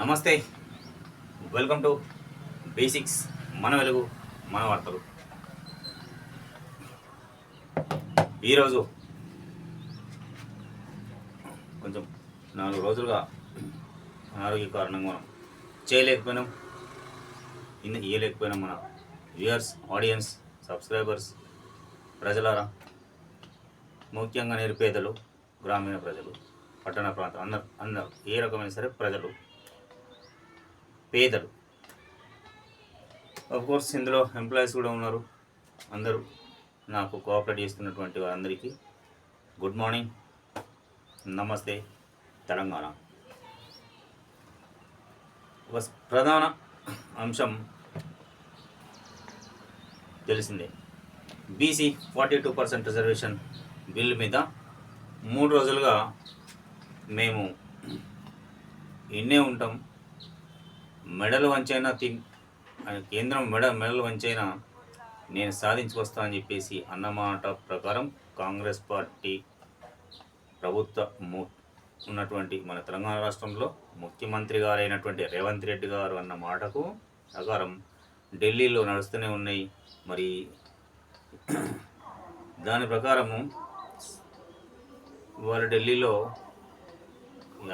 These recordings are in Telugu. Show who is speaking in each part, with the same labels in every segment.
Speaker 1: నమస్తే. వెల్కమ్ టు బేసిక్స్ మన వెలుగు మన వార్తలు ఈరోజు కొంచెం నాలుగు రోజులుగా అనారోగ్య కారణంగా మనం చేయలేకపోయినాం. ఇన్ని ఇయ్యలేకపోయినాం మన వ్యూయర్స్ ఆడియన్స్ సబ్స్క్రైబర్స్ ప్రజలారా. ముఖ్యంగా నిరుపేదలు గ్రామీణ ప్రజలు పట్టణ ప్రాంతం అందరు అందరు ఏ రకమైన సరే ప్రజలు. పేదలు. కోర్స్ ఇందులో ఎంప్లాయీస్ కూడా ఉన్నారు. అందరూ నాకు కోఆపరేట్ చేస్తున్నటువంటి వారందరికీ గుడ్ మార్నింగ్ నమస్తే తెలంగాణ. ఒక ప్రధాన అంశం తెలిసిందే. BC forty two percent reservation bill మీద మూడు రోజులుగా మేము ఇన్నే ఉంటాం. మెడలు వంచైనా తి కేంద్రం మెడ మెడలు వంచైనా నేను సాధించుకొస్తా అని చెప్పేసి అన్నమాట ప్రకారం కాంగ్రెస్ పార్టీ ప్రభుత్వ ము ఉన్నటువంటి మన తెలంగాణ రాష్ట్రంలో ముఖ్యమంత్రి గారైనటువంటి రేవంత్ రెడ్డి గారు అన్న మాటకు ప్రకారం ఢిల్లీలో నడుస్తూనే ఉన్నాయి. మరి దాని ప్రకారము ఇవాళ ఢిల్లీలో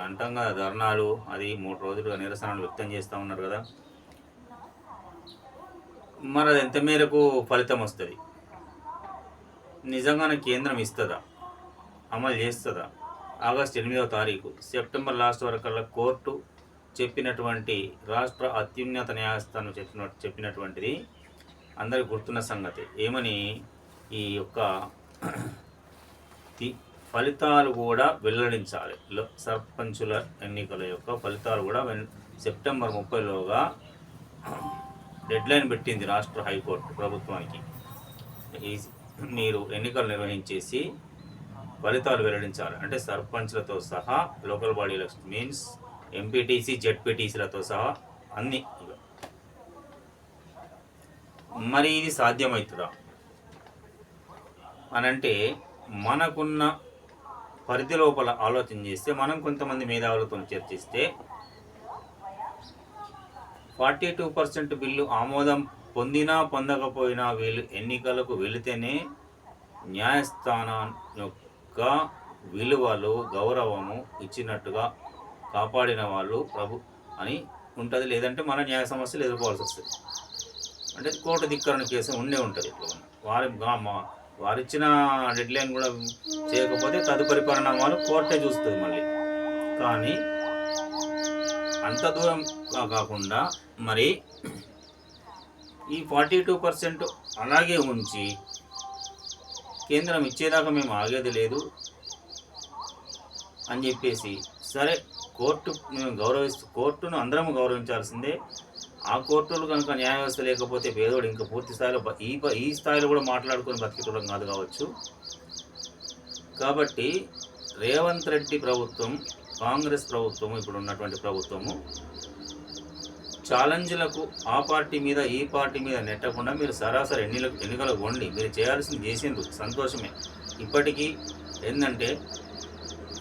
Speaker 1: అంటాం కదా ధర్నాలు అది మూడు రోజులుగా నిరసనలు వ్యక్తం చేస్తూ ఉన్నారు కదా. మరి అది ఎంత మేరకు ఫలితం వస్తుంది? నిజంగానే కేంద్రం ఇస్తుందా? అమలు చేస్తుందా? ఆగస్ట్ ఎనిమిదవ తారీఖు సెప్టెంబర్ లాస్ట్ వరకల్లా కోర్టు చెప్పినటువంటి రాష్ట్ర అత్యున్నత న్యాయస్థానం చెప్పిన చెప్పినటువంటిది అందరికి గుర్తున్న సంగతి. ఏమని ఈ యొక్క ఫలితాలు కూడా వెల్లడించాలి. సర్పంచుల ఎన్నికల యొక్క ఫలితాలు కూడా వెన్- సెప్టెంబర్ ముప్పైలోగా డెడ్లైన్ పెట్టింది రాష్ట్ర హైకోర్టు ప్రభుత్వానికి. ఈ మీరు ఎన్నికలు నిర్వహించేసి ఫలితాలు వెల్లడించాలి. అంటే సర్పంచ్లతో సహా local body election means MPTC జెడ్పీటీసీలతో సహా అన్ని మరి ఇది సాధ్యమవుతుందా అనంటే మనకున్న పరిధి లోపల ఆలోచన చేస్తే మనం కొంతమంది మేధావులతో చర్చిస్తే ఫార్టీ టూ పర్సెంట్ బిల్లు ఆమోదం పొందినా పొందకపోయినా వీళ్ళు ఎన్నికలకు వెళితేనే న్యాయస్థానం యొక్క విలువలు గౌరవము ఇచ్చినట్టుగా కాపాడిన వాళ్ళు ప్రభు అని ఉంటుంది. లేదంటే మన న్యాయ సమస్యలు ఎదుర్కోవాల్సి వస్తుంది. అంటే కోర్టు ధిక్కరణ కేసు ఉండే ఉంటుంది. ఇట్లా వారి మా- వారిచ్చిన డెడ్ లైన్ కూడా చేయకపోతే తదుపరి పరిణామాలు కోర్టే చూస్తుంది మళ్ళీ. కానీ అంత దూరం కాకుండా మరి ఈ ఫార్టీ టూ పర్సెంట్ అలాగే ఉంచి కేంద్రం ఇచ్చేదాకా మేము ఆగేది లేదు అని చెప్పేసి సరే కోర్టు మేము గౌరవిస్తూ కోర్టును అందరం గౌరవించాల్సిందే. ఆ కోర్టులు కనుక న్యాయ వ్యవస్థ లేకపోతే పేదోడు ఇంకా పూర్తి స్థాయిలో ఈ ఈ స్థాయిలో కూడా మాట్లాడుకొని బతికిటం కాదు కావచ్చు. కాబట్టి రేవంత్ రెడ్డి ప్రభుత్వం కాంగ్రెస్ ప్రభుత్వము ఇప్పుడు ఉన్నటువంటి ప్రభుత్వము ఛాలెంజ్లకు ఆ పార్టీ మీద ఈ పార్టీ మీద నెట్టకుండా మీరు సరాసరి ఎన్నికలకు ఎన్నికలకు వండి మీరు చేయాల్సింది చేసిండ్రు. సంతోషమే. ఇప్పటికీ ఏంటంటే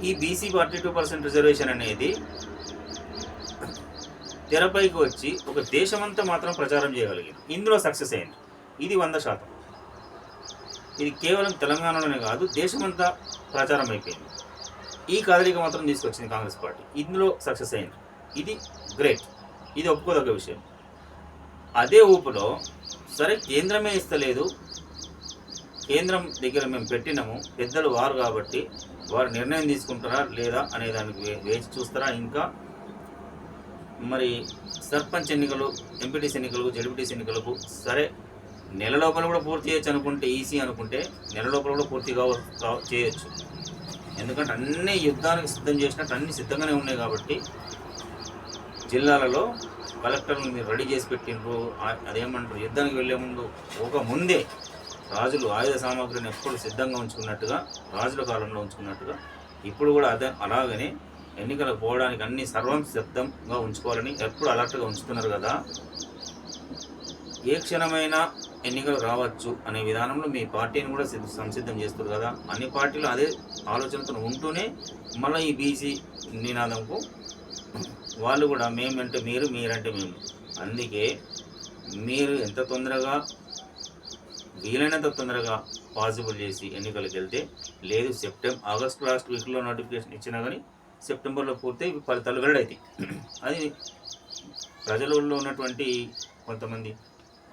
Speaker 1: ఈ BC forty two percent reservation అనేది తెరపైకి వచ్చి ఒక దేశమంతా మాత్రం ప్రచారం చేయగలిగింది. ఇందులో సక్సెస్ అయింది ఇది వంద శాతం. ఇది కేవలం తెలంగాణలోనే కాదు దేశమంతా ప్రచారం అయిపోయింది. ఈ కదలిక మాత్రం తీసుకొచ్చింది కాంగ్రెస్ పార్టీ. ఇందులో సక్సెస్ అయింది ఇది గ్రేట్ ఇది ఒప్పుకోదగ్గ విషయం. అదే ఊపులో సరే కేంద్రమే ఇస్తలేదు. కేంద్రం దగ్గర మేము పెట్టినాము. పెద్దలు వారు కాబట్టి వారు నిర్ణయం తీసుకుంటారా లేదా అనే దానికి వే- వేచి చూస్తారా? ఇంకా మరి సర్పంచ్ ఎన్నికలు ఎంపీటీసీ ఎన్నికలకు జడ్పీటీసీ ఎన్నికలకు సరే నెల లోపల కూడా పూర్తి చేయొచ్చు అనుకుంటే ఈసీ అనుకుంటే నెల లోపల కూడా పూర్తి కావ చేయొచ్చు. ఎందుకంటే అన్ని యుద్ధానికి సిద్ధం చేసినట్టు అన్ని సిద్ధంగానే ఉన్నాయి కాబట్టి జిల్లాలలో కలెక్టర్లు మీరు రెడీ చేసి పెట్టిండ్రు అదేమంటారు యుద్ధానికి వెళ్ళే ముందు ఒక ముందే రాజులు ఆయుధ సామాగ్రిని ఎప్పుడు సిద్ధంగా ఉంచుకున్నట్టుగా రాజుల కాలంలో ఉంచుకున్నట్టుగా ఇప్పుడు కూడా అదే అలాగనే ఎన్నికలకు పోవడానికి అన్ని సర్వం సిద్ధంగా ఉంచుకోవాలని ఎప్పుడు అలర్ట్గా ఉంచుతున్నారు కదా? ఏ క్షణమైనా ఎన్నికలు రావచ్చు అనే విధానంలో మీ పార్టీని కూడా సిద్ధ- సంసిద్ధం చేస్తారు కదా? అన్ని పార్టీలు అదే ఆలోచనతో ఉంటూనే మళ్ళీ ఈ బీసీ నినాదంకు వాళ్ళు కూడా మేమంటే మీరు మీరంటే మేము. అందుకే మీరు ఎంత తొందరగా వీలైనంత తొందరగా పాసిబుల్ చేసి ఎన్నికలకు వెళ్తే లేదు సెప్టెంబర్ ఆగస్ట్ లాస్ట్ వీక్లో నోటిఫికేషన్ ఇచ్చినా కానీ సెప్టెంబర్లో పూర్తయి ఫలితాలు వెల్లడవుతాయి అది ప్రజలలో ఉన్నటువంటి కొంతమంది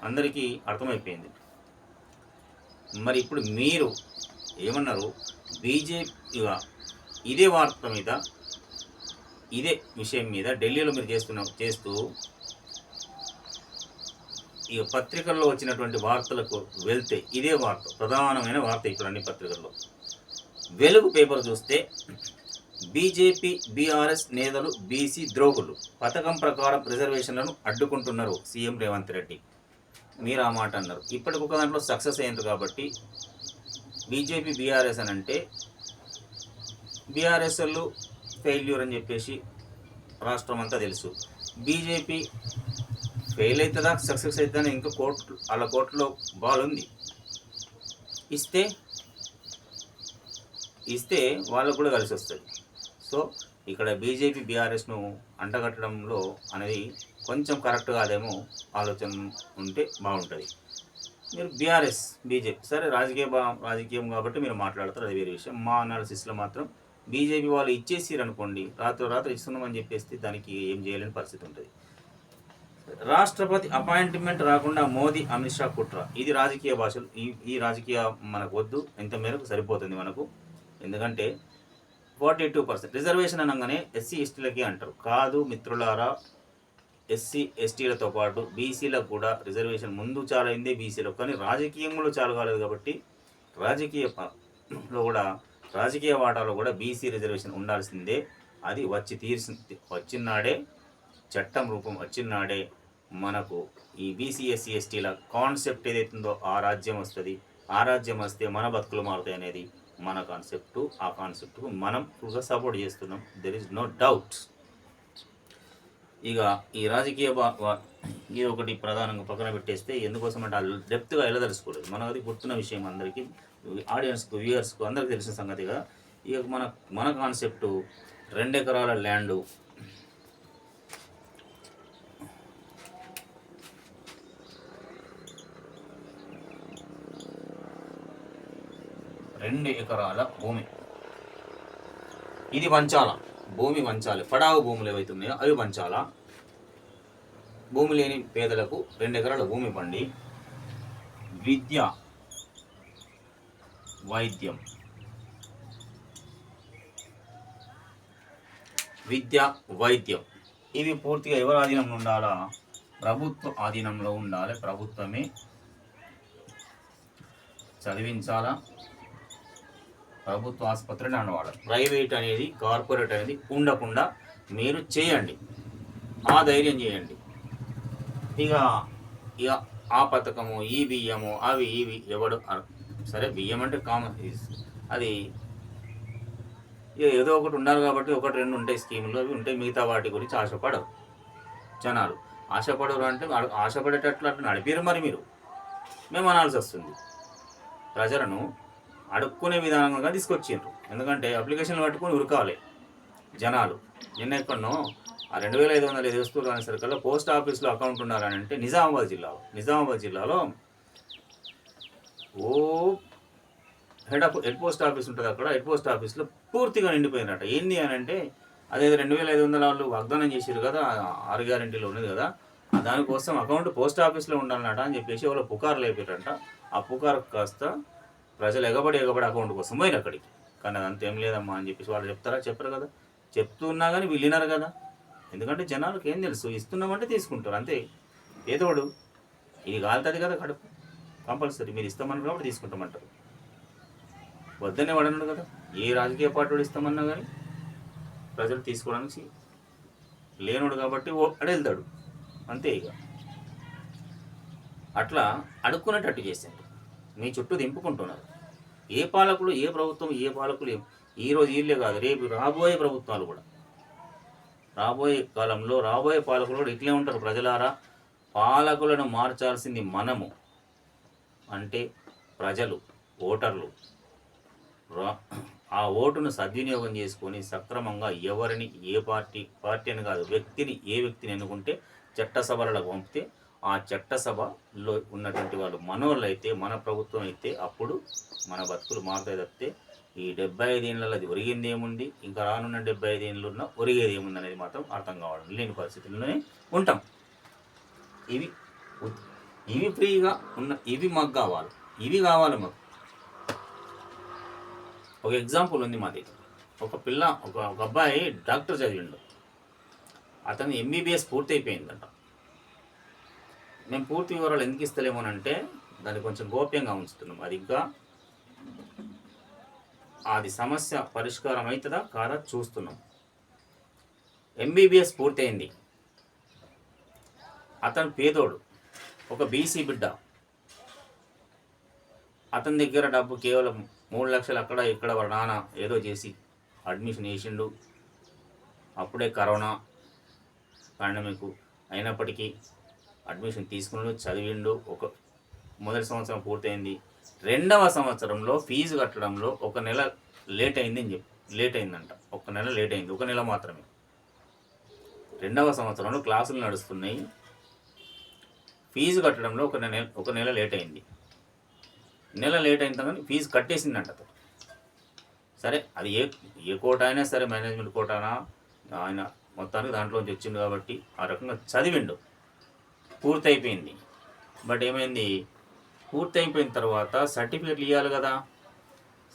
Speaker 1: అందరికీ అర్థమైపోయింది. మరి ఇప్పుడు మీరు ఏమన్నారు? బీజేపీ ఇదే వార్త మీద ఇదే విషయం మీద ఢిల్లీలో మీరు చేస్తున్న చేస్తూ ఈ పత్రికల్లో వచ్చినటువంటి వార్తలకు వెళ్తే ఇదే వార్త ప్రధానమైన వార్త ఇప్పుడు అన్ని పత్రికల్లో. వెలుగు పేపర్ చూస్తే బీజేపీ బీఆర్ఎస్ నేతలు బీసీ ద్రోగులు పథకం ప్రకారం రిజర్వేషన్లను అడ్డుకుంటున్నారు సీఎం రేవంత్ రెడ్డి. మీరు ఆ మాట అన్నారు. ఇప్పటికొక ఒక దాంట్లో సక్సెస్ అయ్యారు కాబట్టి బీజేపీ బీఆర్ఎస్ అని అంటే బీఆర్ఎస్ఎల్ ఫెయిల్యూర్ అని చెప్పేసి రాష్ట్రం అంతా తెలుసు. బీజేపీ ఫెయిల్ అవుతుందా సక్సెస్ అవుతుందని ఇంకా కోర్టు వాళ్ళ కోర్టులో బాల్ ఉంది. ఇస్తే ఇస్తే వాళ్ళకు కూడా కలిసి వస్తుంది. సో ఇక్కడ బీజేపీ బీఆర్ఎస్ను అంటగట్టడంలో అనేది కొంచెం కరెక్ట్ కాదేమో ఆలోచన ఉంటే బాగుంటుంది. మీరు బీఆర్ఎస్ బీజేపీ సరే రాజకీయ రాజకీయం కాబట్టి మీరు మాట్లాడతారు అది వేరే విషయం. మా అనాలిసిస్లో మాత్రం బీజేపీ వాళ్ళు ఇచ్చేసారు అనుకోండి రాత్రి రాత్రి ఇస్తున్నామని చెప్పేస్తే దానికి ఏం చేయలేని పరిస్థితి ఉంటుంది. రాష్ట్రపతి అపాయింట్మెంట్ రాకుండా మోదీ అమిత్ షా కుట్ర. ఇది రాజకీయ భాషలు. ఈ ఈ రాజకీయ మనకు వద్దు. ఎంత మేరకు సరిపోతుంది మనకు. ఎందుకంటే ఫార్టీ టూ పర్సెంట్. రిజర్వేషన్ అనగానే ఎస్సీ ఎస్టీలకి అంటారు. కాదు మిత్రులారా ఎస్సీ ఎస్టీలతో పాటు బీసీలకు కూడా రిజర్వేషన్ ముందు చాలా అయిందే బీసీలకు. కానీ రాజకీయంలో చాలు కాలేదు కాబట్టి రాజకీయ ప- లో కూడా రాజకీయ వాటాలో కూడా బీసీ రిజర్వేషన్ ఉండాల్సిందే. అది వచ్చి తీర్చి వచ్చినాడే చట్టం రూపం వచ్చినాడే మనకు ఈ బీసీ ఎస్సీ ఎస్టీల కాన్సెప్ట్ ఏదైతుందో ఆ రాజ్యం వస్తుంది. ఆ రాజ్యం వస్తే మన బతుకులు మారుతాయి అనేది మన కాన్సెప్ట్ ఆ కాన్సెప్ట్కు మనం ఫుల్గా సపోర్ట్ చేస్తున్నాం. దెర్ ఇస్ నో డౌట్ ఇక ఈ రాజకీయ ఇది ఒకటి ప్రధానంగా పక్కన పెట్టేస్తే ఎందుకోసం అంటే వాళ్ళు డెప్త్గా వెళ్ళదలుచుకోలేదు మనకు అది గుర్తున్న విషయం అందరికీ ఆడియన్స్కు వ్యూయర్స్కు అందరికీ తెలిసిన సంగతి కదా. ఇక మన మన కాన్సెప్ట్ రెండెకరాల ల్యాండు రెండు ఎకరాల భూమి. ఇది వంచాల. భూమి వంచాలి. పడావు భూములు ఏవైతే ఉన్నాయో అవి వంచాల. భూమి లేని పేదలకు రెండు ఎకరాల భూమి పండి. విద్య వైద్యం. విద్య వైద్యం. ఇవి పూర్తిగా ఎవరి ఆధీనంలో ఉండాలా? ప్రభుత్వ ఆధీనంలో ఉండాలి. ప్రభుత్వమే చదివించాలా? ప్రభుత్వ ఆసుపత్రులు అనవాడు ప్రైవేట్ అనేది కార్పొరేట్ అనేది ఉండకుండా మీరు చేయండి. ఆ ధైర్యం చేయండి. ఇక ఇక ఆ పథకము ఈ బియ్యము అవి ఇవి ఎవడు సరే బియ్యం అంటే కామన్ అది ఇక ఏదో ఒకటి ఉండాలి కాబట్టి ఒకటి రెండు ఉంటాయి స్కీములు అవి ఉంటాయి. మిగతా వాటి గురించి ఆశపడరు జనాలు. ఆశపడరు అంటే ఆశపడేటట్లు అట్లా నడిపారు మరి మీరు. మేము అనాల్సి వస్తుంది. ప్రజలను అడుక్కునే విధానంగా తీసుకొచ్చిండ్రు. ఎందుకంటే అప్లికేషన్లు పట్టుకొని ఉరకాలి జనాలు. నిన్న ఎక్కడనో ఆ రెండు వేల ఐదు వందల ఐదు వస్తువులు సరికల్లా పోస్ట్ ఆఫీస్లో అకౌంట్ ఉండాలని అంటే నిజామాబాద్ జిల్లాలో నిజామాబాద్ జిల్లాలో ఓ head of head post office ఉంటుంది అక్కడ హెడ్ పోస్ట్ ఆఫీస్లో పూర్తిగా నిండిపోయినట ఏంది అని అంటే అదే రెండు వేల ఐదు వందల వాళ్ళు వాగ్దానం చేశారు కదా ఆరు గ్యారెంటీలో ఉన్నది కదా దానికోసం అకౌంట్ పోస్ట్ ఆఫీస్లో ఉండాలన్నట అని చెప్పేసి వాళ్ళు పుకార్లు అయిపోయారంట ఆ పుకారు కాస్త ప్రజలు ఎగబడి ఎగబడి అకౌంట్ కోసం పోయిన అక్కడికి. కానీ అదంతా ఏం లేదమ్మా అని చెప్పేసి వాళ్ళు చెప్తారా? చెప్పరు కదా. చెప్తున్నా కానీ వీళ్ళినారు కదా. ఎందుకంటే జనాలకు ఏం తెలుసు? ఇస్తున్నామంటే తీసుకుంటారు. అంతే. ఏదోడు. ఇది కాలుతుంది కదా కడుపు. కంపల్సరీ. మీరు ఇస్తామన్నారు కాబట్టి తీసుకుంటామంటారు. వద్దనే వాడన్నాడు కదా. ఏ రాజకీయ పార్టీ వాడు ఇస్తామన్నా కానీ ప్రజలు తీసుకోవడానికి లేనుడు కాబట్టి ఓ అడెళ్తాడు. అంతే ఇక. అట్లా అడుక్కునేటట్టు చేశారు. మీ చుట్టూ దింపుకుంటున్నారు. ఏ పాలకులు ఏ ప్రభుత్వం ఏ పాలకులు ఏం- ఈ రోజు వీళ్ళే కాదు రేపు రాబోయే ప్రభుత్వాలు కూడా. రాబోయే కాలంలో రాబోయే పాలకులు కూడా ఇట్లే ఉంటారు ప్రజలారా. పాలకులను మార్చాల్సింది మనము. అంటే ప్రజలు ఓటర్లు. ఆ ఓటును సద్వినియోగం చేసుకొని సక్రమంగా ఎవరిని ఏ పార్టీ పార్టీ అని కాదు వ్యక్తిని ఏ వ్యక్తిని ఎన్నుకుంటే చట్టసభలకు పంపితే ఆ చట్టసభలో ఉన్నటువంటి వాళ్ళు మనోళ్ళు అయితే మన ప్రభుత్వం అయితే అప్పుడు మన బతుకులు మారుతాయి తప్పితే ఈ డెబ్బై ఐదేళ్ళలో అది ఒరిగింది ఏముంది ఇంకా రానున్న డెబ్బై ఐదేళ్ళు ఉన్న ఒరిగేది ఏముంది అనేది మాత్రం అర్థం కావడం లేని పరిస్థితుల్లోనే ఉంటాం. ఇవి ఇవి ఫ్రీగా ఉన్న ఇవి మాకు కావాలి. ఇవి కావాలి మాకు. ఒక ఎగ్జాంపుల్ ఉంది మా దగ్గర ఒక పిల్ల ఒక ఒక అబ్బాయి డాక్టర్ చదివిండు. అతను ఎంబీబీఎస్ పూర్తి అయిపోయిందంట మేము పూర్తి వివరాలు ఎందుకు ఇస్తలేమోనంటే దాన్ని కొంచెం గోప్యంగా ఉంచుతున్నాం. అది ఇంకా అది సమస్య పరిష్కారం అవుతుందా కాదా చూస్తున్నాం. ఎంబీబీఎస్ పూర్తయింది. అతను పేదోడు ఒక బీసీ బిడ్డ. అతని దగ్గర డబ్బు కేవలం మూడు లక్షలు అక్కడ ఇక్కడ వాళ్ళ నాన్న ఏదో చేసి అడ్మిషన్ వేసిండు అప్పుడే కరోనా పాండమిక్ అయినప్పటికీ అడ్మిషన్ తీసుకున్నాడు చదివిండు. ఒక మొదటి సంవత్సరం పూర్తయింది. రెండవ సంవత్సరంలో ఫీజు కట్టడంలో ఒక నెల లేట్ అయింది అని చెప్పి లేట్ అయిందంట. ఒక నెల లేట్ అయింది. ఒక నెల మాత్రమే. రెండవ సంవత్సరంలో క్లాసులు నడుస్తున్నాయి. ఫీజు కట్టడంలో ఒక నెల ఒక నెల లేట్ అయింది. నెల లేట్ అయిన తర్వాత ఫీజు కట్టేసిందంట సరే అది ఏ ఏ కోట అయినా సరే మేనేజ్మెంట్ కోటానా? ఆయన మొత్తానికి దాంట్లోంచి వచ్చిండు కాబట్టి ఆ రకంగా చదివిండు. పూర్తయిపోయింది. బట్ ఏమైంది? పూర్తి అయిపోయిన తర్వాత సర్టిఫికేట్లు ఇవ్వాలి కదా.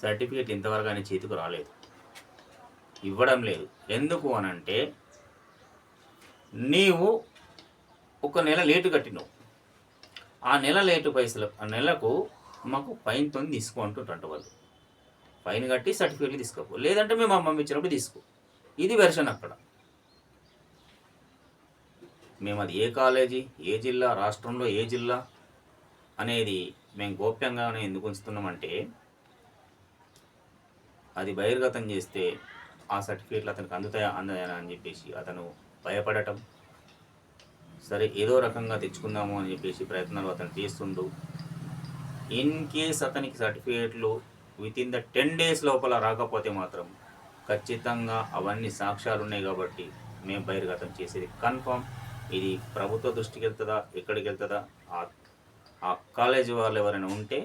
Speaker 1: సర్టిఫికేట్ ఇంతవరకు ఆయన చేతికి రాలేదు. ఇవ్వడం లేదు. ఎందుకు అనంటే నీవు ఒక నెల లేటు కట్టినావు. ఆ నెల లేటు పైసలు ఆ నెలకు మాకు ఫైన్ తొంది తీసుకో అంటుంటారు వాళ్ళు. ఫైన్ కట్టి సర్టిఫికేట్లు తీసుకోపో. లేదంటే మేము అమ్మమ్మ ఇచ్చినప్పుడు తీసుకో. ఇది వెర్షన్ అక్కడ. మేము అది ఏ కాలేజీ ఏ జిల్లా రాష్ట్రంలో ఏ జిల్లా అనేది మేము గోప్యంగానే ఎందుకు ఉంచుతున్నామంటే అది బహిర్గతం చేస్తే ఆ సర్టిఫికేట్లు అతనికి అందుతాయా అందాయా అని చెప్పేసి అతను భయపడటం. సరే ఏదో రకంగా తెచ్చుకుందాము అని చెప్పేసి ప్రయత్నాలు అతను చేస్తుండు. ఇన్ కేస్ అతనికి సర్టిఫికేట్లు with in the ten days లోపల రాకపోతే మాత్రం ఖచ్చితంగా అవన్నీ సాక్ష్యాలు ఉన్నాయి కాబట్టి మేము బహిర్గతం చేసేది కన్ఫర్మ్ ఇది ప్రభుత్వ దృష్టికి వెళ్తుందా ఎక్కడికి వెళ్తుందా ఆ కాలేజ్ కాలేజీ వాళ్ళు ఎవరైనా ఉంటే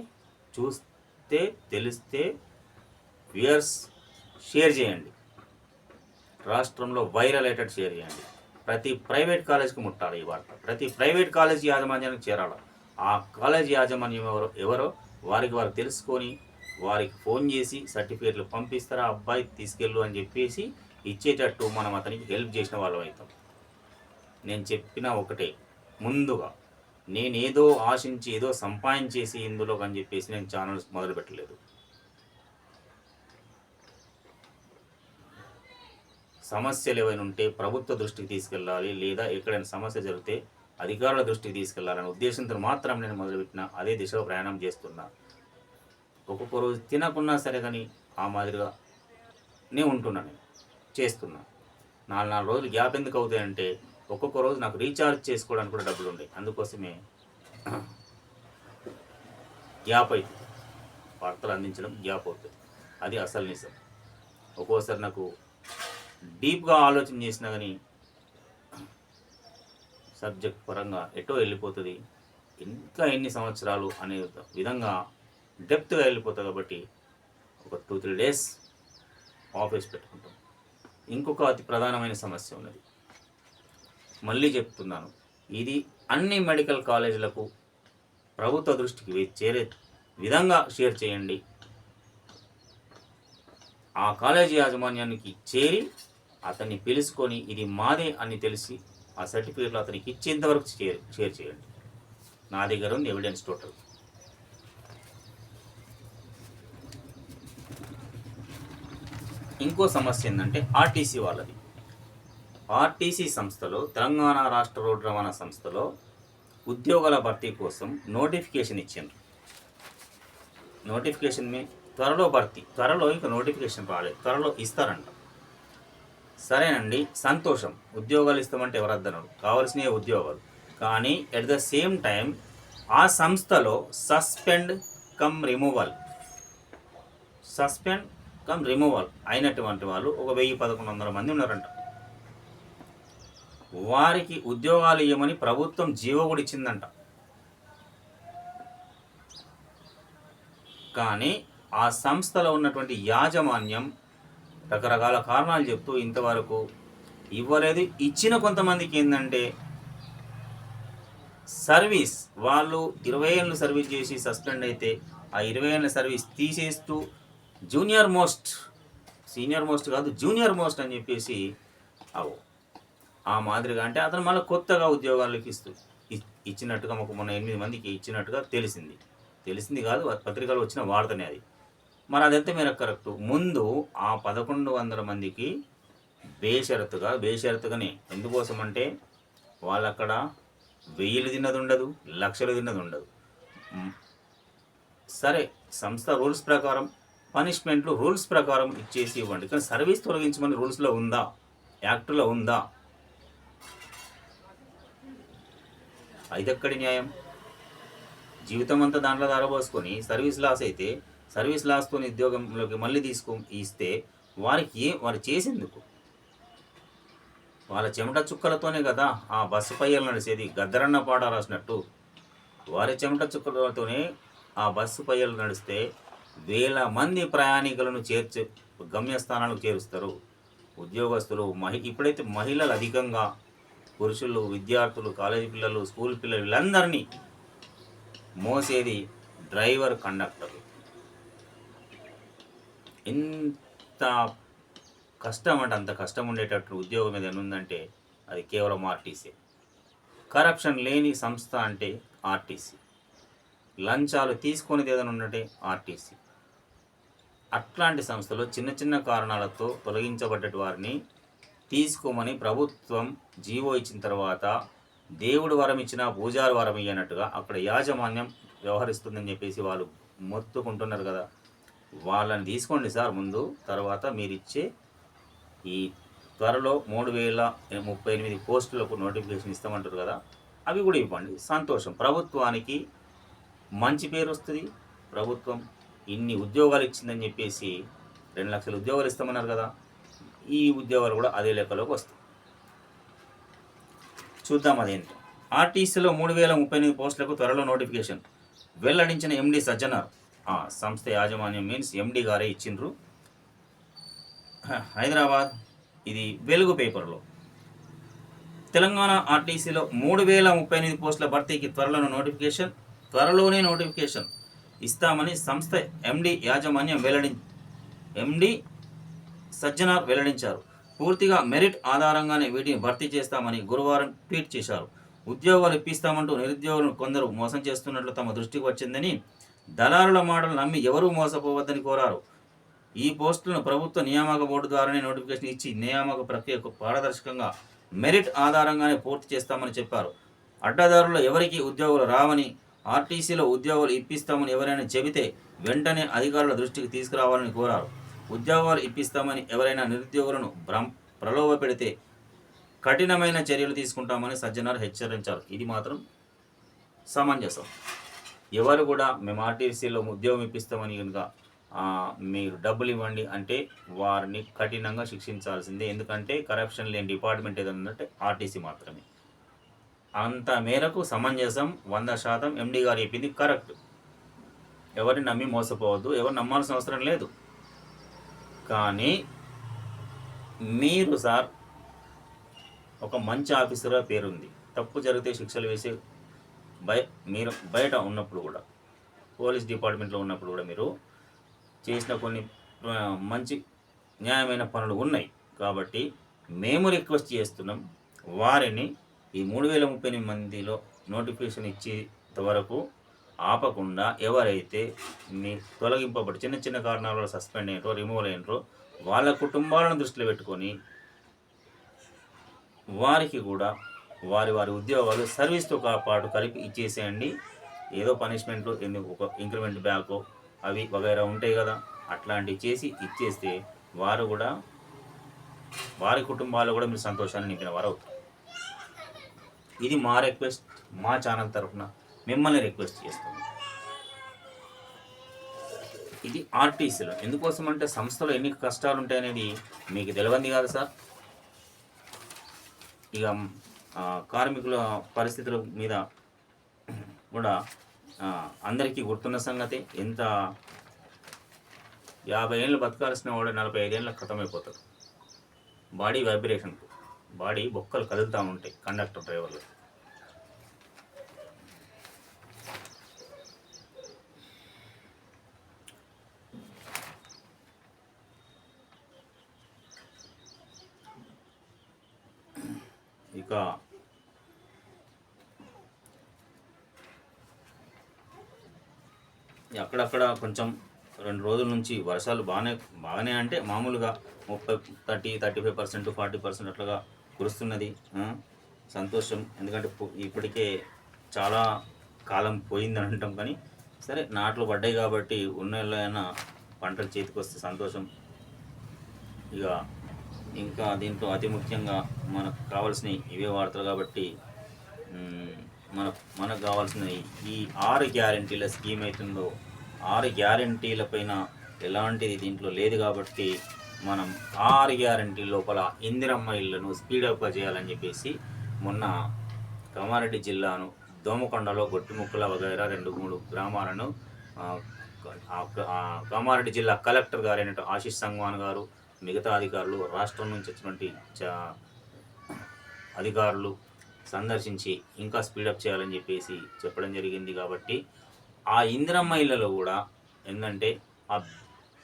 Speaker 1: చూస్తే తెలిస్తే వ్యూయర్స్ షేర్ చేయండి. రాష్ట్రంలో వైరల్ అయ్యేటట్టు షేర్ చేయండి. ప్రతి ప్రైవేట్ కాలేజ్కి ముట్టాలి ఈ వార్త. ప్రతి ప్రైవేట్ కాలేజ్ యాజమాన్యానికి చేరాలి. ఆ కాలేజ్ యాజమాన్యం ఎవరో ఎవరో వారికి వారు తెలుసుకొని వారికి ఫోన్ చేసి సర్టిఫికేట్లు పంపిస్తారా అబ్బాయి తీసుకెళ్ళు అని చెప్పేసి ఇచ్చేటట్టు మనం అతనికి హెల్ప్ చేసిన వాళ్ళం అవుతాం. నేను చెప్పిన ఒకటే. ముందుగా నేనేదో ఆశించి ఏదో సంపాదించేసి ఇందులో అని చెప్పేసి నేను ఛానల్స్ మొదలు పెట్టలేదు సమస్యలు ఏవైనా ఉంటే ప్రభుత్వ దృష్టికి తీసుకెళ్ళాలి లేదా ఎక్కడైనా సమస్య జరిగితే అధికారుల దృష్టికి తీసుకెళ్ళాలనే ఉద్దేశంతో మాత్రం నేను మొదలుపెట్టిన అదే దిశలో ప్రయాణం చేస్తున్నా. ఒక్కొక్క రోజు తినకున్నా సరే కానీ ఆ మాదిరిగా నేను ఉంటున్నా నేను. చేస్తున్నా. నాలుగు నాలుగు రోజులు గ్యాప్ ఎందుకు అవుతాయంటే ఒక్కొక్క రోజు నాకు రీఛార్జ్ చేసుకోవడానికి కూడా డబ్బులు ఉండేవి అందుకోసమే గ్యాప్ అవుతుంది వార్తలు అందించడం గ్యాప్ అవుతుంది అది అసలు నిజం. ఒక్కోసారి నాకు డీప్గా ఆలోచన చేసినా కానీ సబ్జెక్ట్ పరంగా ఎటో వెళ్ళిపోతుంది. ఇంకా ఎన్ని సంవత్సరాలు అనే విధంగా డెప్త్గా వెళ్ళిపోతుంది కాబట్టి ఒక టూ త్రీ డేస్ ఆఫీస్ పెట్టుకుంటాం. ఇంకొక అతి ప్రధానమైన సమస్య ఉన్నది. మళ్ళీ చెప్తున్నాను. ఇది అన్ని మెడికల్ కాలేజీలకు ప్రభుత్వ దృష్టికి చేరే విధంగా షేర్ చేయండి. ఆ కాలేజీ యాజమాన్యానికి చేరి అతన్ని పిలుచుకొని ఇది మాదే అని తెలిసి ఆ సర్టిఫికేట్లు అతనికి ఇచ్చేంతవరకు షేర్ షేర్ చేయండి. నా దగ్గర ఉంది ఎవిడెన్స్ టోటల్. ఇంకో సమస్య ఏంటంటే ఆర్టీసీ వాళ్ళది. ఆర్టీసీ సంస్థలో తెలంగాణ రాష్ట్ర రోడ్డు రవాణా సంస్థలో ఉద్యోగాల భర్తీ కోసం నోటిఫికేషన్ ఇచ్చిండ్రు. నోటిఫికేషన్ మీ త్వరలో భర్తీ త్వరలో ఇంకా నోటిఫికేషన్ రాలేదు త్వరలో ఇస్తారంట. సరేనండి సంతోషం. ఉద్యోగాలు ఇస్తామంటే ఎవరద్దనరు కావాల్సినవి ఉద్యోగాలు. కానీ ఎట్ ద సేమ్ టైం ఆ సంస్థలో suspend cum removal. Suspend cum removal అయినటువంటి వాళ్ళు ఒక వెయ్యి పదకొండు వందల మంది ఉన్నారంట. వారికి ఉద్యోగాలు ఇవ్వమని ప్రభుత్వం జీవో కూడా ఇచ్చిందంట. కానీ ఆ సంస్థలో ఉన్నటువంటి యాజమాన్యం రకరకాల కారణాలు చెప్తూ ఇంతవరకు ఇవ్వలేదు. ఇచ్చిన కొంతమందికి ఏంటంటే సర్వీస్ వాళ్ళు ఇరవై ఏళ్ళు సర్వీస్ చేసి సస్పెండ్ అయితే ఆ ఇరవై ఏళ్ళ సర్వీస్ తీసేస్తూ జూనియర్ మోస్ట్ సీనియర్ మోస్ట్ కాదు జూనియర్ మోస్ట్ అని చెప్పేసి అవు ఆ మాదిరిగా అంటే అతను మళ్ళీ కొత్తగా ఉద్యోగాలకు ఇస్తూ ఇచ్చినట్టుగా మాకు మొన్న ఎనిమిది మందికి ఇచ్చినట్టుగా తెలిసింది. తెలిసింది కాదు పత్రికలు వచ్చిన వార్తనే అది. మరి అదైతే మీరు కరెక్ట్. ముందు ఆ పదకొండు వందల మందికి బేషరతుగా బేషరతుగానే ఎందుకోసం అంటే వాళ్ళు అక్కడ వెయ్యిలు తిన్నది ఉండదు లక్షలు తిన్నది ఉండదు. సరే సంస్థ రూల్స్ ప్రకారం పనిష్మెంట్లు రూల్స్ ప్రకారం ఇచ్చేసి ఇవ్వండి. కానీ సర్వీస్ తొలగించమని రూల్స్లో ఉందా? యాక్ట్లో ఉందా? ఐదక్కడి న్యాయం. జీవితం అంతా దాంట్లో దారబోసుకొని సర్వీస్ లాస్ అయితే సర్వీస్ లాస్తో ఉద్యోగంలోకి మళ్ళీ తీసుకో ఇస్తే వారికి ఏ వారు చేసేందుకు? వాళ్ళ చెమట చుక్కలతోనే కదా ఆ బస్సు పయ్యలు నడిచేది గద్దరన్న పాట రాసినట్టు. వారి చెమట చుక్కలతోనే ఆ బస్సు పయ్యలు నడిస్తే వేల మంది ప్రయాణికులను చేర్చు గమ్యస్థానాలకు చేరుస్తారు. ఉద్యోగస్తులు మహి ఇప్పుడైతే మహిళలు అధికంగా పురుషులు విద్యార్థులు కాలేజీ పిల్లలు స్కూల్ పిల్లలు వీళ్ళందరినీ మోసేది డ్రైవర్ కండక్టర్ ఎంత కష్టం అంటే అంత కష్టం ఉండేటట్టు ఉద్యోగం ఏదైనా ఉందంటే అది కేవలం ఆర్టీసీ. కరప్షన్ లేని సంస్థ అంటే ఆర్టీసీ. లంచాలు తీసుకునేది ఏదైనా ఉన్నట్టే ఆర్టీసీ. అట్లాంటి సంస్థలు చిన్న చిన్న కారణాలతో తొలగించబడ్డటి వారిని తీసుకోమని ప్రభుత్వం జీవో ఇచ్చిన తర్వాత దేవుడు వరం ఇచ్చిన పూజారి వరం ఇయ్యనట్టుగా అక్కడ యాజమాన్యం వ్యవహరిస్తుందని చెప్పేసి వాళ్ళు మొత్తుకుంటున్నారు కదా. వాళ్ళని తీసుకోండి సార్ ముందు తర్వాత మీరు ఇచ్చే ఈ త్వరలో మూడు వేల ముప్పై ఎనిమిది పోస్టులకు నోటిఫికేషన్ ఇస్తామంటారు కదా అవి కూడా ఇవ్వండి. సంతోషం. ప్రభుత్వానికి మంచి పేరు వస్తుంది. ప్రభుత్వం ఇన్ని ఉద్యోగాలు ఇచ్చిందని చెప్పేసి రెండు లక్షల ఉద్యోగాలు ఇస్తామన్నారు కదా. ఈ ఉద్యోగాలు కూడా అదే లెక్కలోకి వస్తాయి. చూద్దాం అదేంటో. ఆర్టీసీలో మూడు వేల ముప్పై ఎనిమిది పోస్టులకు త్వరలో నోటిఫికేషన్. వెల్లడించిన ఎండి సజ్జనార్. సంస్థ యాజమాన్యం మీన్స్ ఎండి గారే ఇచ్చిండ్రు. హైదరాబాద్. ఇది వెలుగు పేపర్లో. తెలంగాణ ఆర్టీసీలో మూడు వేల ముప్పై ఎనిమిది పోస్టుల భర్తీకి త్వరలోనే నోటిఫికేషన్. త్వరలోనే నోటిఫికేషన్ ఇస్తామని సంస్థ ఎండి యాజమాన్యం వెల్లడి ఎండి సజ్జనార్ వెల్లడించారు. పూర్తిగా మెరిట్ ఆధారంగానే వీటిని భర్తీ చేస్తామని గురువారం ట్వీట్ చేశారు. ఉద్యోగాలు ఇప్పిస్తామంటూ నిరుద్యోగులను కొందరు మోసం చేస్తున్నట్లు తమ దృష్టికి వచ్చిందని దళారుల మాటలు నమ్మి ఎవరూ మోసపోవద్దని కోరారు. ఈ పోస్టులను ప్రభుత్వ నియామక బోర్డు ద్వారానే నోటిఫికేషన్ ఇచ్చి నియామక ప్రక్రియకు పారదర్శకంగా మెరిట్ ఆధారంగానే పూర్తి చేస్తామని చెప్పారు. అడ్డదారులు ఎవరికి ఉద్యోగులు రావని ఆర్టీసీలో ఉద్యోగాలు ఇప్పిస్తామని ఎవరైనా చెబితే వెంటనే అధికారుల దృష్టికి తీసుకురావాలని కోరారు. ఉద్యోగాలు ఇప్పిస్తామని ఎవరైనా నిరుద్యోగులను భ్రం ప్రలోభ పెడితే కఠినమైన చర్యలు తీసుకుంటామని సజ్జనార్ హెచ్చరించారు. ఇది మాత్రం సమంజసం. ఎవరు కూడా మేము ఆర్టీసీలో ఉద్యోగం ఇప్పిస్తామని కనుక మీరు డబ్బులు ఇవ్వండి అంటే వారిని కఠినంగా శిక్షించాల్సిందే. ఎందుకంటే కరప్షన్ లేని డిపార్ట్మెంట్ ఏదైనా ఉందంటే ఆర్టీసీ మాత్రమే. అంత మేరకు సమంజసం వంద శాతం ఎండీ గారు చెప్పింది కరెక్ట్. ఎవరిని నమ్మి మోసపోవద్దు. ఎవరు నమ్మాల్సిన అవసరం లేదు. కానీ మీరు సార్ ఒక మంచి ఆఫీసర్గా పేరుంది. తప్పు జరిగితే శిక్షలు వేసే బయ మీరు బయట ఉన్నప్పుడు కూడా పోలీస్ డిపార్ట్మెంట్లో ఉన్నప్పుడు కూడా మీరు చేసిన కొన్ని మంచి న్యాయమైన పనులు ఉన్నాయి. కాబట్టి మేము రిక్వెస్ట్ చేస్తున్నాం వారిని ఈ మూడు వేల ముప్పై ఎనిమిది మందిలో నోటిఫికేషన్ ఇచ్చేంత వరకు ఆపకుండా ఎవరైతే మీ తొలగింపబడి చిన్న చిన్న కారణాల వల్ల సస్పెండ్ అయినరో రిమూవల్ అయినరో వాళ్ళ కుటుంబాలను దృష్టిలో పెట్టుకొని వారికి కూడా వారి వారి ఉద్యోగాలు సర్వీస్తో పాటు కలిపి ఇచ్చేసేయండి. ఏదో పనిష్మెంట్ ఎందుకు ఒక ఇంక్రిమెంట్ బ్యాక్ అవి వగైరా ఉంటాయి కదా అట్లాంటివి చేసి ఇచ్చేస్తే వారు కూడా వారి కుటుంబాలు కూడా మీరు సంతోషాన్ని నింపిన వారు అవుతారు ఇది మా రిక్వెస్ట్ మా ఛానల్ తరఫున మిమ్మల్ని రిక్వెస్ట్ చేస్తున్నాం ఇది ఆర్టీసీలో. ఎందుకోసం అంటే సంస్థలో ఎన్ని కష్టాలు ఉంటాయనేది మీకు తెలియంది కాదు సార్. ఇక కార్మికుల పరిస్థితుల మీద కూడా అందరికీ గుర్తున్న సంగతి ఎంత యాభై ఏళ్ళు బతకాల్సిన వాడు నలభై ఐదేళ్ళకి ఖతమైపోతాడు బాడీ వైబ్రేషన్ బాడీ బొక్కలు కదులుతూ ఉంటాయి కండక్టర్ డ్రైవర్లు ఇక అక్కడక్కడ కొంచెం రెండు రోజుల నుంచి వర్షాలు బాగానే బాగానే అంటే మామూలుగా ముప్పై thirty thirty five percent forty percent అట్లాగా కురుస్తున్నది సంతోషం. ఎందుకంటే ఇప్పటికే చాలా కాలం పోయిందని అంటాం కానీ సరే నాట్లు పడ్డాయి కాబట్టి ఉన్న పంటలు చేతికి వస్తే సంతోషం. ఇక ఇంకా దీంట్లో అతి ముఖ్యంగా మనకు కావాల్సిన ఇవే వార్తలు కాబట్టి మన మనకు కావాల్సిన ఈ ఆరు గ్యారంటీల స్కీమ్ అవుతుందో ఆరు గ్యారంటీల పైన ఎలాంటిది దీంట్లో లేదు కాబట్టి మనం ఆరు గ్యారంటీ లోపల ఇందిరమ్మ ఇళ్ళను స్పీడప్గా చేయాలని చెప్పేసి మొన్న కామారెడ్డి జిల్లాను దోమకొండలో గొట్టిముక్కల వగైరా రెండు మూడు గ్రామాలను కామారెడ్డి జిల్లా కలెక్టర్ గారైన ఆశీష్ సంగ్వాన్ గారు మిగతా అధికారులు రాష్ట్రం నుంచి వచ్చినటువంటి అధికారులు సందర్శించి ఇంకా స్పీడప్ చేయాలని చెప్పేసి చెప్పడం జరిగింది కాబట్టి ఆ ఇందిరమ్మ ఇళ్ళలో కూడా ఏంటంటే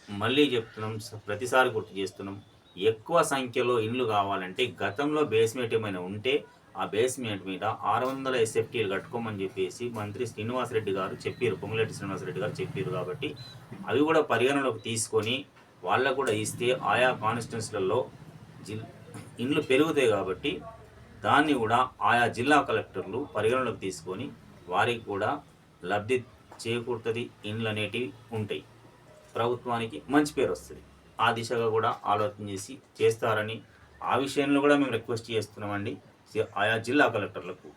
Speaker 1: మళ్ళీ చెప్తున్నాం ప్రతిసారి గుర్తు చేస్తున్నాం ఎక్కువ సంఖ్యలో ఇండ్లు కావాలంటే గతంలో బేస్మెంట్ ఏమైనా ఉంటే ఆ బేస్మెంట్ మీద ఆరు వందల ఎస్ఎఫ్టీలు కట్టుకోమని చెప్పేసి మంత్రి శ్రీనివాసరెడ్డి గారు చెప్పారు పొంగులేటి శ్రీనివాసరెడ్డి గారు చెప్పారు కాబట్టి అవి కూడా పరిగణలోకి తీసుకొని వాళ్ళకు కూడా ఇస్తే ఆయా కాన్స్టిట్యున్సీలలో జిల్ ఇండ్లు పెరుగుతాయి కాబట్టి దాన్ని కూడా ఆయా జిల్లా కలెక్టర్లు పరిగణలోకి తీసుకొని వారికి కూడా లబ్ధి చేకూరుతుంది ఇండ్లు అనేటివి ఉంటాయి. ప్రభుత్వానికి మంచి పేరు వస్తుంది. ఆ దిశగా కూడా ఆలోచన చేసి చేస్తారని ఆ విషయంలో కూడా మేము రిక్వెస్ట్ చేస్తున్నామండి. ఆయా జిల్లా కలెక్టర్లకు.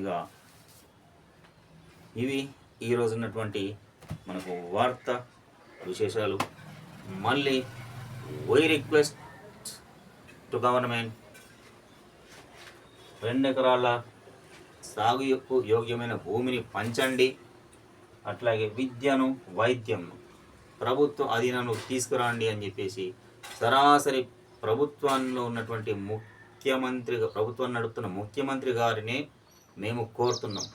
Speaker 1: ఇక ఇవి ఈరోజు ఉన్నటువంటి మనకు వార్త విశేషాలు. మళ్ళీ వై రిక్వెస్ట్ టు గవర్నమెంట్. రెండు ఎకరాల సాగు యొక్క యోగ్యమైన భూమిని పంచండి. అట్లాగే విద్యను వైద్యంను ప్రభుత్వ అధీనంలో తీసుకురండి అని చెప్పేసి సరాసరి ప్రభుత్వంలో ఉన్నటువంటి ముఖ్యమంత్రి ప్రభుత్వం నడుపుతున్న ముఖ్యమంత్రి గారినే మేము కోరుతున్నాం.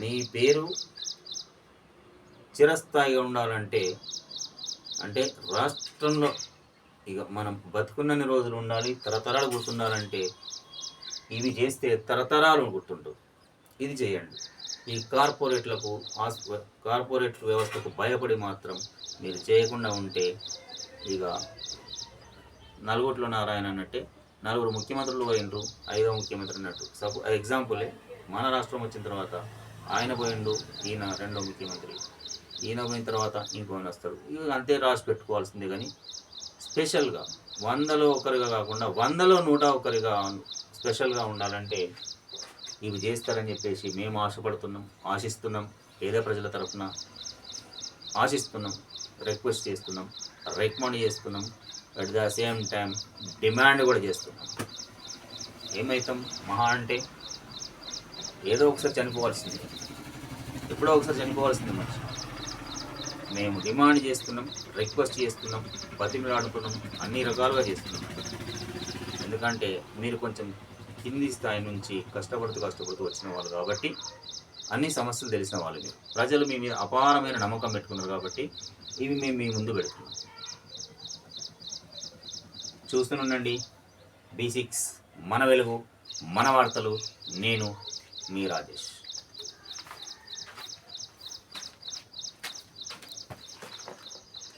Speaker 1: మీ పేరు చిరస్థాయిగా ఉండాలంటే అంటే రాష్ట్రంలో ఇక మనం బతుకున్నన్ని రోజులు ఉండాలి తరతరాలు గుర్తుండాలంటే ఇవి చేస్తే తరతరాలు గుర్తుంటుంది ఇది చేయండి. ఈ కార్పొరేట్లకు కార్పొరేట్ వ్యవస్థకు భయపడి మాత్రం మీరు చేయకుండా ఉంటే ఇక నలుగురిలో నారాయణ అన్నట్టే నలుగురు ముఖ్యమంత్రులు పోయిండ్రు ఐదో ముఖ్యమంత్రి అన్నట్టు. సపో ఎగ్జాంపులే మన రాష్ట్రం వచ్చిన తర్వాత ఆయన పోయిండు ఈయన రెండో ముఖ్యమంత్రి. ఈయన పోయిన తర్వాత ఇంకోని వస్తారు. ఇక అంతే రాసి పెట్టుకోవాల్సిందే కానీ స్పెషల్గా వందలో ఒకరిగా కాకుండా వందలో నూట ఒకరిగా స్పెషల్గా ఉండాలంటే ఇవి చేస్తారని చెప్పేసి మేము ఆశపడుతున్నాం ఆశిస్తున్నాం పేద ప్రజల తరఫున ఆశిస్తున్నాం రిక్వెస్ట్ చేస్తున్నాం రికమెండ్ చేస్తున్నాం at the same time demand కూడా చేస్తున్నాం. ఏమవుతాం మహా అంటే ఏదో ఒకసారి చనిపోవాల్సింది. ఎప్పుడో ఒకసారి చనిపోవాల్సింది మనిషి. మేము డిమాండ్ చేస్తున్నాం రిక్వెస్ట్ చేస్తున్నాం బతిమిలాడుతున్నాం అన్ని రకాలుగా చేస్తున్నాం. ఎందుకంటే మీరు కొంచెం కింది స్థాయి నుంచి కష్టపడుతూ కష్టపడుతూ వచ్చిన వాళ్ళు కాబట్టి అన్ని సమస్యలు తెలిసిన వాళ్ళు మీరు. ప్రజలు మీ మీద అపారమైన నమ్మకం పెట్టుకున్నారు కాబట్టి ఇవి మేము మీ ముందు పెడుతున్నాం. చూస్తూనండి బీ సిక్స్ మన వెలుగు మన వార్తలు నేను మీ రాజేష్.